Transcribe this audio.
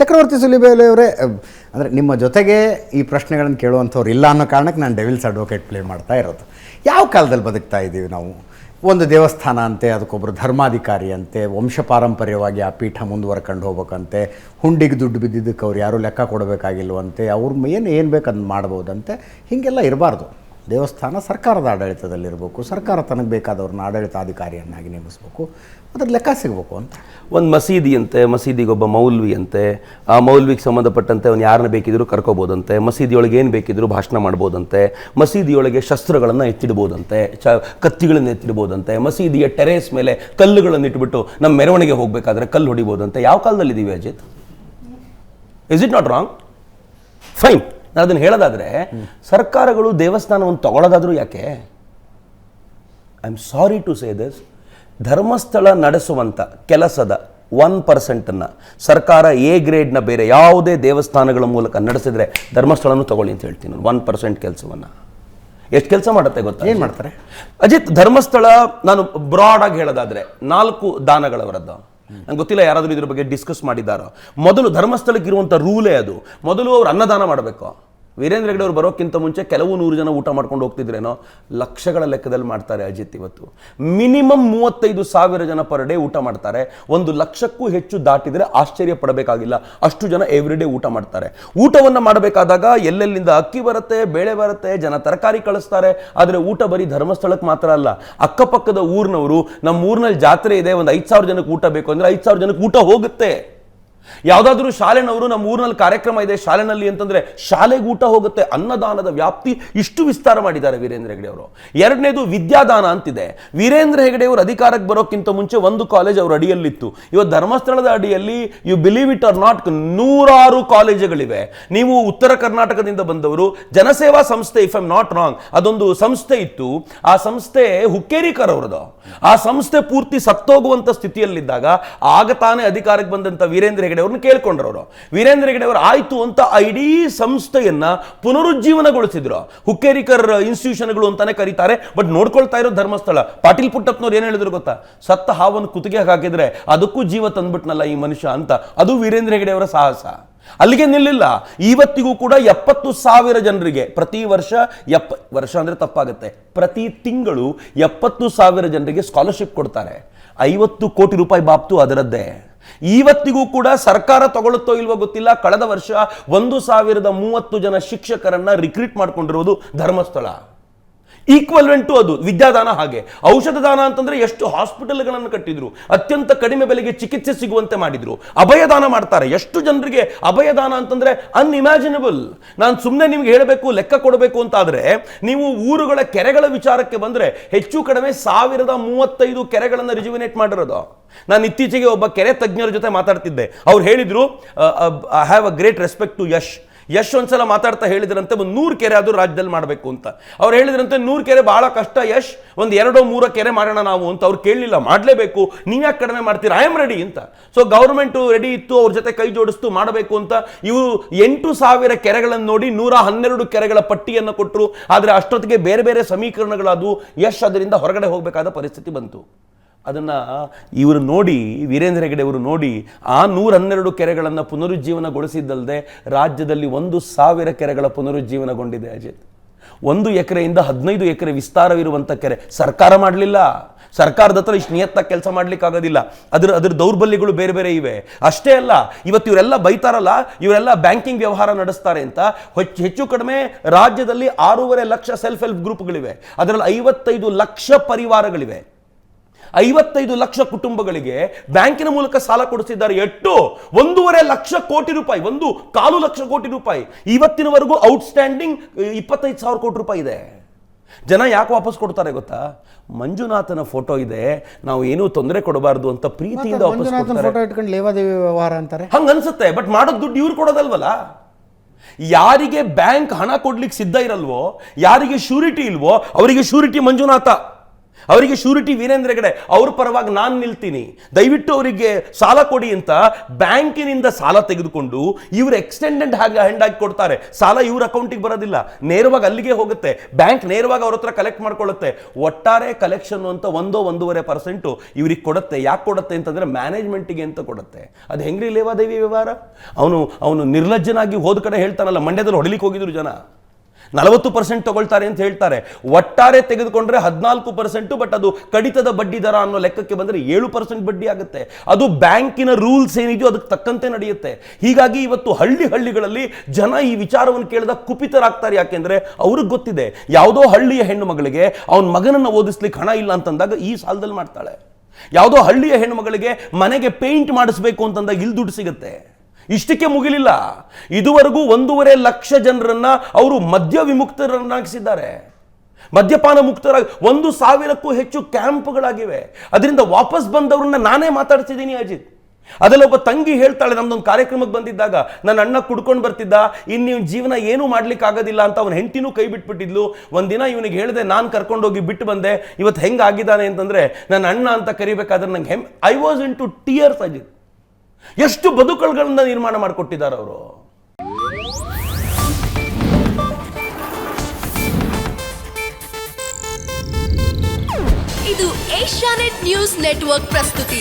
ಚಕ್ರವರ್ತಿ ಸುಲಿಬೇಲೆಯವರೇ ಅಂದರೆ ನಿಮ್ಮ ಜೊತೆಗೆ ಈ ಪ್ರಶ್ನೆಗಳನ್ನು ಕೇಳುವಂಥವ್ರು ಇಲ್ಲ ಅನ್ನೋ ಕಾರಣಕ್ಕೆ ನಾನು ಡೆವಿಲ್ಸ್ ಅಡ್ವೊಕೇಟ್ ಪ್ಲೇ ಮಾಡ್ತಾ ಇರೋದು. ಯಾವ ಕಾಲದಲ್ಲಿ ಬದುಕ್ತಾ ಇದ್ದೀವಿ ನಾವು? ಒಂದು ದೇವಸ್ಥಾನ ಅಂತೆ ಅದಕ್ಕೊಬ್ಬರು ಧರ್ಮಾಧಿಕಾರಿ ಅಂತೆ ವಂಶ ಪಾರಂಪರ್ಯವಾಗಿ ಆ ಪೀಠ ಮುಂದುವರ್ಕೊಂಡು ಹೋಗ್ಬೇಕಂತೆ, ಹುಂಡಿಗೆ ದುಡ್ಡು ಬಿದ್ದಿದ್ದಕ್ಕೆ ಅವ್ರು ಯಾರೂ ಲೆಕ್ಕ ಕೊಡಬೇಕಾಗಿಲ್ವಂತೆ, ಅವ್ರ ಏನು ಏನು ಬೇಕು ಅದನ್ನು ಮಾಡ್ಬೋದಂತೆ, ಹೀಗೆಲ್ಲ ಇರಬಾರ್ದು. ದೇವಸ್ಥಾನ ಸರ್ಕಾರದ ಆಡಳಿತದಲ್ಲಿರಬೇಕು, ಸರ್ಕಾರ ತನಗೆ ಬೇಕಾದವ್ರನ್ನ ಆಡಳಿತಾಧಿಕಾರಿಯನ್ನಾಗಿ ನೇಮಿಸಬೇಕು ಅದ್ರ ಲೆಕ್ಕ ಸಿಗಬೇಕು ಅಂತ. ಒಂದು ಮಸೀದಿಯಂತೆ ಮಸೀದಿಗೆ ಒಬ್ಬ ಮೌಲ್ವಿ ಅಂತೆ ಆ ಮೌಲ್ವಿಗೆ ಸಂಬಂಧಪಟ್ಟಂತೆ ಅವ್ನು ಯಾರನ್ನ ಬೇಕಿದ್ರು ಕರ್ಕೋಬೋದಂತೆ, ಮಸೀದಿಯೊಳಗೆ ಏನು ಬೇಕಿದ್ರು ಭಾಷಣ ಮಾಡ್ಬೋದಂತೆ, ಮಸೀದಿಯೊಳಗೆ ಶಸ್ತ್ರಗಳನ್ನು ಎತ್ತಿಡ್ಬೋದಂತೆ, ಚ, ಕತ್ತಿಗಳನ್ನು ಎತ್ತಿಡ್ಬೋದಂತೆ, ಮಸೀದಿಯ ಟೆರೇಸ್ ಮೇಲೆ ಕಲ್ಲುಗಳನ್ನು ಇಟ್ಬಿಟ್ಟು ನಮ್ಮ ಮೆರವಣಿಗೆ ಹೋಗಬೇಕಾದ್ರೆ ಕಲ್ಲು ಹೊಡಿಬೋದಂತೆ. ಯಾವ ಕಾಲದಲ್ಲಿ ಇದ್ದೀವಿ Ajit? Is it not wrong fine ನಾನು ಅದನ್ನು ಹೇಳೋದಾದ್ರೆ ಸರ್ಕಾರಗಳು ದೇವಸ್ಥಾನವನ್ನು ತಗೊಳ್ಳೋದಾದರೂ ಯಾಕೆ? I am sorry to say this Dharmasthala ನಡೆಸುವಂಥ ಕೆಲಸದ ಒನ್ ಪರ್ಸೆಂಟನ್ನು ಸರ್ಕಾರ ಎ ಗ್ರೇಡ್ನ ಬೇರೆ ಯಾವುದೇ ದೇವಸ್ಥಾನಗಳ ಮೂಲಕ ನಡೆಸಿದರೆ ಧರ್ಮಸ್ಥಳನೂ ತಗೊಳ್ಳಿ ಅಂತ ಹೇಳ್ತೀನಿ ನಾನು ಒನ್ ಪರ್ಸೆಂಟ್ ಕೆಲಸವನ್ನು. ಎಷ್ಟು ಕೆಲಸ ಮಾಡುತ್ತೆ ಗೊತ್ತಾ? ಏನು ಮಾಡ್ತಾರೆ? ಅಜಿತ್ ಧರ್ಮಸ್ಥಳ ನಾನು ಬ್ರಾಡಾಗಿ ಹೇಳೋದಾದರೆ ಹೇಳೋದಾದ್ರೆ ನಾಲ್ಕು ದಾನಗಳವರದ್ದು. ನಂಗೆ ಗೊತ್ತಿಲ್ಲ ಯಾರಾದರೂ ಇದ್ರ ಬಗ್ಗೆ ಡಿಸ್ಕಸ್ ಮಾಡಿದ್ದಾರೋ. ಮೊದಲು ಧರ್ಮಸ್ಥಳಕ್ಕೆ ಇರುವಂಥ ರೂಲೇ ಅದು. ಮೊದಲು ಅವ್ರು ಅನ್ನದಾನ ಮಾಡಬೇಕು. ವೀರೇಂದ್ರ ಹೆಗ್ಡೆ ಅವರು ಬರೋಕ್ಕಿಂತ ಮುಂಚೆ ಕೆಲವು ನೂರು ಜನ ಊಟ ಮಾಡ್ಕೊಂಡು ಹೋಗ್ತಿದ್ರೇನೋ? ಲಕ್ಷಗಳ ಲೆಕ್ಕದಲ್ಲಿ ಮಾಡ್ತಾರೆ ಅಜಿತ್ ಇವತ್ತು. ಮಿನಿಮಮ್ ಮೂವತ್ತೈದು ಸಾವಿರ ಜನ ಪರ್ ಡೇ ಊಟ ಮಾಡ್ತಾರೆ. ಒಂದು ಲಕ್ಷಕ್ಕೂ ಹೆಚ್ಚು ದಾಟಿದ್ರೆ ಆಶ್ಚರ್ಯ ಪಡಬೇಕಾಗಿಲ್ಲ. ಅಷ್ಟು ಜನ ಎವ್ರಿ ಡೇ ಊಟ ಮಾಡ್ತಾರೆ. ಊಟವನ್ನು ಮಾಡಬೇಕಾದಾಗ ಎಲ್ಲೆಲ್ಲಿಂದ ಅಕ್ಕಿ ಬರುತ್ತೆ, ಬೇಳೆ ಬರುತ್ತೆ, ಜನ ತರಕಾರಿ ಕಳಿಸ್ತಾರೆ. ಆದರೆ ಊಟ ಬರೀ ಧರ್ಮಸ್ಥಳಕ್ಕೆ ಮಾತ್ರ ಅಲ್ಲ, ಅಕ್ಕಪಕ್ಕದ ಊರಿನವರು ನಮ್ಮ ಊರಿನಲ್ಲಿ ಜಾತ್ರೆ ಇದೆ, ಒಂದು ಐದು ಸಾವಿರ ಜನಕ್ಕೆ ಊಟ ಬೇಕು ಅಂದರೆ ಐದು ಸಾವಿರ ಜನಕ್ಕೆ ಊಟ ಹೋಗುತ್ತೆ. ಯಾವುದಾದ್ರೂ ಶಾಲೆನವರು ನಮ್ಮ ಊರಿನಲ್ಲಿ ಕಾರ್ಯಕ್ರಮ ಇದೆ ಶಾಲೆನಲ್ಲಿ ಅಂತಂದ್ರೆ ಶಾಲೆಗೆ ಊಟ ಹೋಗುತ್ತೆ, ಅನ್ನದಾನದ ವ್ಯಾಪ್ತಿ ಇಷ್ಟು ವಿಸ್ತಾರ ಮಾಡಿದ್ದಾರೆ ವೀರೇಂದ್ರ ಹೆಗಡೆ ಅವರು. ಎರಡನೇದು ವಿದ್ಯಾದಾನ ಅಂತಿದೆ. ವೀರೇಂದ್ರ ಹೆಗಡೆ ಅವರು ಅಧಿಕಾರಕ್ಕೆ ಬರೋಕ್ಕಿಂತ ಮುಂಚೆ ಒಂದು ಕಾಲೇಜ್ ಅವರ ಅಡಿಯಲ್ಲಿತ್ತು. ಇವತ್ತು ಧರ್ಮಸ್ಥಳದ ಅಡಿಯಲ್ಲಿ you believe it or not ನೂರಾರು ಕಾಲೇಜುಗಳಿವೆ. ನೀವು ಉತ್ತರ ಕರ್ನಾಟಕದಿಂದ ಬಂದವರು, ಜನಸೇವಾ ಸಂಸ್ಥೆ ಇಫ್ ಐಮ್ ನಾಟ್ ರಾಂಗ್ ಅದೊಂದು ಸಂಸ್ಥೆ ಇತ್ತು. ಆ ಸಂಸ್ಥೆ ಹುಕ್ಕೇರಿಕರ್ ಅವರದು ಆ ಸಂಸ್ಥೆ ಪೂರ್ತಿ ಸತ್ತೋಗುವಂತ ಸ್ಥಿತಿಯಲ್ಲಿದ್ದಾಗ ಆಗ ತಾನೇ ಅಧಿಕಾರಕ್ಕೆ ಬಂದಂತ ವೀರೇಂದ್ರ ಹೆಗಡೆ ಅವ್ರನ್ನ ಕೇಳ್ಕೊಂಡ್ರು ಅವರು. ವೀರೇಂದ್ರ ಹೆಗಡೆ ಅವರು ಆಯ್ತು ಅಂತ ಇಡೀ ಸಂಸ್ಥೆಯನ್ನ ಪುನರುಜ್ಜೀವನಗೊಳಿಸಿದ್ರು. ಹುಕ್ಕೇರಿಕರ್ ಇನ್ಸ್ಟಿಟ್ಯೂಷನ್ಗಳು ಅಂತಾನೆ ಕರೀತಾರೆ ಬಟ್ ನೋಡ್ಕೊಳ್ತಾ ಇರೋ ಧರ್ಮಸ್ಥಳ. ಪಾಟೀಲ್ ಪುಟ್ಟಪ್ಪನವ್ರು ಏನ್ ಹೇಳಿದ್ರು ಗೊತ್ತಾ? ಸತ್ತ ಹಾವನ್ನು ಕುತ್ತಿಗೆ ಹಾಕಿದ್ರೆ ಅದಕ್ಕೂ ಜೀವ ತಂದ್ಬಿಟ್ನಲ್ಲ ಈ ಮನುಷ್ಯ ಅಂತ. ಅದು ವೀರೇಂದ್ರ ಹೆಗಡೆ ಅವರ ಸಾಹಸ. ಅಲ್ಲಿಗೆ ನಿಲ್ಲಿಲ್ಲ. ಇವತ್ತಿಗೂ ಕೂಡ ಎಪ್ಪತ್ತು ಸಾವಿರ ಜನರಿಗೆ ಪ್ರತಿ ವರ್ಷ ಎಪ್ಪ, ವರ್ಷ ಅಂದ್ರೆ ತಪ್ಪಾಗುತ್ತೆ. ಪ್ರತಿ ತಿಂಗಳು ಎಪ್ಪತ್ತು ಸಾವಿರ ಜನರಿಗೆ ಸ್ಕಾಲರ್ಶಿಪ್ ಕೊಡ್ತಾರೆ. ಐವತ್ತು ಕೋಟಿ ರೂಪಾಯಿ ಬಾಪ್ತು ಅದರದ್ದೇ. ಇವತ್ತಿಗೂ ಕೂಡ ಸರ್ಕಾರ ತಗೊಳ್ಳುತ್ತೋ ಇಲ್ವೋ ಗೊತ್ತಿಲ್ಲ. ಕಳೆದ ವರ್ಷ ಒಂದು ಸಾವಿರದ ಮೂವತ್ತು ಜನ ಶಿಕ್ಷಕರನ್ನ ರಿಕ್ರೂಟ್ ಮಾಡಿಕೊಂಡಿರುವುದು ಧರ್ಮಸ್ಥಳ. ಈಕ್ವಲ್ವೆಂಟ್ ಅದು, ವಿದ್ಯಾದಾನ ಹಾಗೆ. ಔಷಧ ದಾನ ಅಂತಂದ್ರೆ ಎಷ್ಟು ಹಾಸ್ಪಿಟಲ್ಗಳನ್ನು ಕಟ್ಟಿದ್ರು, ಅತ್ಯಂತ ಕಡಿಮೆ ಬೆಲೆಗೆ ಚಿಕಿತ್ಸೆ ಸಿಗುವಂತೆ ಮಾಡಿದ್ರು. ಅಭಯದಾನ ಮಾಡ್ತಾರೆ. ಎಷ್ಟು ಜನರಿಗೆ ಅಭಯದಾನ ಅಂತಂದ್ರೆ ಅನ್ಇಮ್ಯಾಜಿನಬಲ್ ನಾನು ಸುಮ್ಮನೆ ನಿಮ್ಗೆ ಹೇಳಬೇಕು, ಲೆಕ್ಕ ಕೊಡಬೇಕು ಅಂತ ಆದ್ರೆ ನೀವು ಊರುಗಳ ಕೆರೆಗಳ ವಿಚಾರಕ್ಕೆ ಬಂದ್ರೆ ಹೆಚ್ಚು ಕಡಿಮೆ ಸಾವಿರದ ಮೂವತ್ತೈದು ಕೆರೆಗಳನ್ನು ರಿಜುವಿನೇಟ್ ಮಾಡಿರೋದು. ನಾನು ಇತ್ತೀಚೆಗೆ ಒಬ್ಬ ಕೆರೆ ತಜ್ಞರ ಜೊತೆ ಮಾತಾಡ್ತಿದ್ದೆ. ಅವ್ರು ಹೇಳಿದ್ರು I have a great respect to Yash Yash ಒಂದ್ಸಲ ಮಾತಾಡ್ತಾ ಹೇಳಿದ್ರಂತೆ, ಒಂದು ನೂರು ಕೆರೆ ಆದ್ರೂ ರಾಜ್ಯದಲ್ಲಿ ಮಾಡಬೇಕು ಅಂತ. ಅವ್ರು ಹೇಳಿದ್ರಂತೆ, ನೂರು ಕೆರೆ ಬಹಳ ಕಷ್ಟ ಯಶ್ ಒಂದು ಎರಡೋ ಮೂರೋ ಕೆರೆ ಮಾಡೋಣ ನಾವು ಅಂತ. ಅವ್ರು ಕೇಳಲಿಲ್ಲ ಮಾಡಲೇಬೇಕು. ನೀವ್ಯಾಕೆ ಕಡಿಮೆ ಮಾಡ್ತೀರಾ? ಐ ಆಮ್ ರೆಡಿ ಅಂತ. ಸೊ ಗೌರ್ಮೆಂಟು ರೆಡಿ ಇತ್ತು, ಅವ್ರ ಜೊತೆ ಕೈ ಜೋಡಿಸ್ತು, ಮಾಡಬೇಕು ಅಂತ. ಇವು ಎಂಟು ಸಾವಿರ ಕೆರೆಗಳನ್ನು ನೋಡಿ ನೂರ ಹನ್ನೆರಡು ಕೆರೆಗಳ ಪಟ್ಟಿಯನ್ನು ಕೊಟ್ಟರು ಆದರೆ ಅಷ್ಟೊತ್ತಿಗೆ ಬೇರೆ ಬೇರೆ ಸಮೀಕರಣಗಳಾದವು. ಯಶ್ ಅದರಿಂದ ಹೊರಗಡೆ ಹೋಗಬೇಕಾದ ಪರಿಸ್ಥಿತಿ ಬಂತು. ಅದನ್ನ ಇವರು ನೋಡಿ, ವೀರೇಂದ್ರ ಹೆಗಡೆ ಅವರು ನೋಡಿ, ಆ ನೂರ ಹನ್ನೆರಡು ಕೆರೆಗಳನ್ನು ಪುನರುಜ್ಜೀವನಗೊಳಿಸಿದ್ದಲ್ಲದೆ ರಾಜ್ಯದಲ್ಲಿ ಒಂದು ಸಾವಿರ ಕೆರೆಗಳ ಪುನರುಜ್ಜೀವನಗೊಂಡಿದೆ ಅಜಿತ್. ಒಂದು ಎಕರೆಯಿಂದ ಹದಿನೈದು ಎಕರೆ ವಿಸ್ತಾರವಿರುವಂಥ ಕೆರೆ ಸರ್ಕಾರ ಮಾಡಲಿಲ್ಲ. ಸರ್ಕಾರದ ಹತ್ರ ಇಷ್ಟು ನಿಯತ್ತಾಗಿ ಕೆಲಸ ಮಾಡ್ಲಿಕ್ಕೆ ಆಗೋದಿಲ್ಲ ಅದ್ರ ಅದ್ರ ದೌರ್ಬಲ್ಯಗಳು ಬೇರೆ ಬೇರೆ ಇವೆ. ಅಷ್ಟೇ ಅಲ್ಲ, ಇವತ್ತು ಇವರೆಲ್ಲ ಬೈತಾರಲ್ಲ, ಇವರೆಲ್ಲ ಬ್ಯಾಂಕಿಂಗ್ ವ್ಯವಹಾರ ನಡೆಸ್ತಾರೆ ಅಂತ. ಹೆಚ್ಚು ಹೆಚ್ಚು ಕಡಿಮೆ ರಾಜ್ಯದಲ್ಲಿ ಆರೂವರೆ ಲಕ್ಷ ಸೆಲ್ಫ್ ಹೆಲ್ಪ್ ಗ್ರೂಪ್ಗಳಿವೆ ಅದರಲ್ಲಿ ಐವತ್ತೈದು ಲಕ್ಷ ಪರಿವಾರಗಳಿವೆ. ಐವತ್ತೈದು ಲಕ್ಷ ಕುಟುಂಬಗಳಿಗೆ ಬ್ಯಾಂಕಿನ ಮೂಲಕ ಸಾಲ ಕೊಡಿಸಿದ್ದಾರೆ. ಎಷ್ಟು ಒಂದೂವರೆ ಲಕ್ಷ ಕೋಟಿ ರೂಪಾಯಿ. ಒಂದು ಕಾಲು ಲಕ್ಷ ಕೋಟಿ ರೂಪಾಯಿ. ಇವತ್ತಿನವರೆಗೂ ಔಟ್ಸ್ಟ್ಯಾಂಡಿಂಗ್ ಇಪ್ಪತ್ತೈದು ಸಾವಿರ ಕೋಟಿ ರೂಪಾಯಿ ಇದೆ. ಜನ ಯಾಕೆ ವಾಪಸ್ ಕೊಡ್ತಾರೆ ಗೊತ್ತಾ? ಮಂಜುನಾಥನ ಫೋಟೋ ಇದೆ. ನಾವು ಏನೂ ತೊಂದರೆ ಕೊಡಬಾರ್ದು ಅಂತ ಪ್ರೀತಿಯಿಂದ ವಾಪಸ್ ಫೋಟೋ ಇಟ್ಕೊಂಡು ಲೇವಾದೇವಿ ವ್ಯವಹಾರ ಅಂತಾರೆ. ಹಂಗ ಅನ್ಸುತ್ತೆ ಬಟ್ ಮಾಡೋದ್ ದುಡ್ಡು ಇವ್ರು ಕೊಡೋದಲ್ವಲ್ಲ? ಯಾರಿಗೆ ಬ್ಯಾಂಕ್ ಹಣ ಕೊಡ್ಲಿಕ್ಕೆ ಸಿದ್ಧ ಇರಲ್ವೋ ಯಾರಿಗೆ ಶ್ಯೂರಿಟಿ ಇಲ್ವೋ ಅವರಿಗೆ ಶ್ಯೂರಿಟಿ ಮಂಜುನಾಥ. ಅವರಿಗೆ ಶೂರಿಟಿ ವೀರೇಂದ್ರ ಹೆಗಡೆ ಅವ್ರ ಪರವಾಗಿ ನಾನು ನಿಲ್ತೀನಿ. ದಯವಿಟ್ಟು ಅವರಿಗೆ ಸಾಲ ಕೊಡಿ ಅಂತ ಬ್ಯಾಂಕಿನಿಂದ ಸಾಲ ತೆಗೆದುಕೊಂಡು ಇವರು ಎಕ್ಸ್ಟೆಂಡೆಡ್ ಹಾಗೆ ಹ್ಯಾಂಡ್ ಆಗಿ ಕೊಡ್ತಾರೆ. ಸಾಲ ಇವ್ರ ಅಕೌಂಟಿಗೆ ಬರೋದಿಲ್ಲ. ನೇರವಾಗಿ ಅಲ್ಲಿಗೆ ಹೋಗುತ್ತೆ. ಬ್ಯಾಂಕ್ ನೇರವಾಗಿ ಅವ್ರ ಹತ್ರ ಕಲೆಕ್ಟ್ ಮಾಡ್ಕೊಳ್ಳುತ್ತೆ. ಒಟ್ಟಾರೆ ಕಲೆಕ್ಷನ್ ಅಂತ ಒಂದೋ ಒಂದೂವರೆ ಪರ್ಸೆಂಟು ಇವ್ರಿಗೆ ಕೊಡುತ್ತೆ. ಯಾಕೆ ಕೊಡುತ್ತೆ ಅಂತಂದ್ರೆ ಮ್ಯಾನೇಜ್ಮೆಂಟಿಗೆ ಅಂತ ಕೊಡುತ್ತೆ. ಅದು ಹೆಂಗ್ರಿ ಲೇವಾದೇವಿ ವ್ಯವಹಾರ? ಅವನು ಅವನು ನಿರ್ಲಜ್ಜನಾಗಿ ಹೋದ ಕಡೆ ಹೇಳ್ತಾನಲ್ಲ, ಮಂಡ್ಯದಲ್ಲಿ ಹೊಡಿಲಿಕ್ಕೆ ಹೋಗಿದ್ರು ಜನ. ನಲವತ್ತು ಪರ್ಸೆಂಟ್ ತಗೊಳ್ತಾರೆ ಅಂತ ಹೇಳ್ತಾರೆ. ಒಟ್ಟಾರೆ ತೆಗೆದುಕೊಂಡ್ರೆ ಹದಿನಾಲ್ಕು ಪರ್ಸೆಂಟ್ ಬಟ್ ಅದು ಕಡಿತದ ಬಡ್ಡಿ ದರ ಅನ್ನೋ ಲೆಕ್ಕಕ್ಕೆ ಬಂದರೆ ಏಳು ಪರ್ಸೆಂಟ್ ಬಡ್ಡಿ ಆಗುತ್ತೆ. ಅದು ಬ್ಯಾಂಕಿನ ರೂಲ್ಸ್ ಏನಿದೆಯೋ ಅದಕ್ಕೆ ತಕ್ಕಂತೆ ನಡೆಯುತ್ತೆ. ಹೀಗಾಗಿ ಇವತ್ತು ಹಳ್ಳಿ ಹಳ್ಳಿಗಳಲ್ಲಿ ಜನ ಈ ವಿಚಾರವನ್ನು ಕೇಳಿದ ಕುಪಿತರಾಗ್ತಾರೆ ಯಾಕೆಂದ್ರೆ ಅವ್ರಿಗೆ ಗೊತ್ತಿದೆ. ಯಾವುದೋ ಹಳ್ಳಿಯ ಹೆಣ್ಣು ಮಗಳಿಗೆ ಅವನ ಮಗನನ್ನು ಓದಿಸ್ಲಿಕ್ಕೆ ಹಣ ಇಲ್ಲ ಅಂತಂದಾಗ ಈ ಸಾಲದಲ್ಲಿ ಮಾಡ್ತಾಳೆ. ಯಾವುದೋ ಹಳ್ಳಿಯ ಹೆಣ್ಣು ಮಗಳಿಗೆ ಮನೆಗೆ ಪೇಂಟ್ ಮಾಡಿಸ್ಬೇಕು ಅಂತಂದಾಗ ಇಲ್ಲಿ ದುಡ್ಡು ಸಿಗುತ್ತೆ. ಇಷ್ಟಕ್ಕೆ ಮುಗಿಲಿಲ್ಲ. ಇದುವರೆಗೂ ಒಂದೂವರೆ ಲಕ್ಷ ಜನರನ್ನ ಅವರು ಮದ್ಯ ವಿಮುಕ್ತರನ್ನಾಗಿಸಿದ್ದಾರೆ. ಮದ್ಯಪಾನ ಮುಕ್ತರಾಗಿ ಒಂದು ಸಾವಿರಕ್ಕೂ ಹೆಚ್ಚು ಕ್ಯಾಂಪ್ಗಳಾಗಿವೆ. ಅದರಿಂದ ವಾಪಸ್ ಬಂದವ್ರನ್ನ ನಾನೇ ಮಾತಾಡ್ತಿದ್ದೀನಿ ಅಜಿತ್. ಅದೆಲ್ಲ ಒಬ್ಬ ತಂಗಿ ಹೇಳ್ತಾಳೆ ನಮ್ದೊಂದು ಕಾರ್ಯಕ್ರಮಕ್ಕೆ ಬಂದಿದ್ದಾಗ, ನನ್ನ ಅಣ್ಣ ಕುಡ್ಕೊಂಡು ಬರ್ತಿದ್ದ ಇನ್ನು ನೀವು ಜೀವನ ಏನೂ ಮಾಡ್ಲಿಕ್ಕೆ ಆಗೋದಿಲ್ಲ ಅಂತ ಅವನ ಹೆಂಡತಿನೂ ಕೈ ಬಿಟ್ಬಿಟ್ಟಿದ್ಲು. ಒಂದಿನ ಇವನಿಗೆ ಹೇಳಿದೆ, ನಾನು ಕರ್ಕೊಂಡೋಗಿ ಬಿಟ್ಟು ಬಂದೆ ಇವತ್ತು ಹೆಂಗೆ ಆಗಿದ್ದಾನೆ ಅಂತಂದ್ರೆ, ನನ್ನ ಅಣ್ಣ ಅಂತ ಕರಿಬೇಕಾದ್ರೆ ನಂಗೆ him I was in to tears Ajit. ಎಷ್ಟು ಬದುಕುಗಳನ್ನ ನಿರ್ಮಾಣ ಮಾಡಿಕೊಟ್ಟಿದ್ದಾರೆ ಅವರು? ಇದು ಏಷ್ಯಾನೆಟ್ ನ್ಯೂಸ್ ನೆಟ್ವರ್ಕ್ ಪ್ರಸ್ತುತಿ.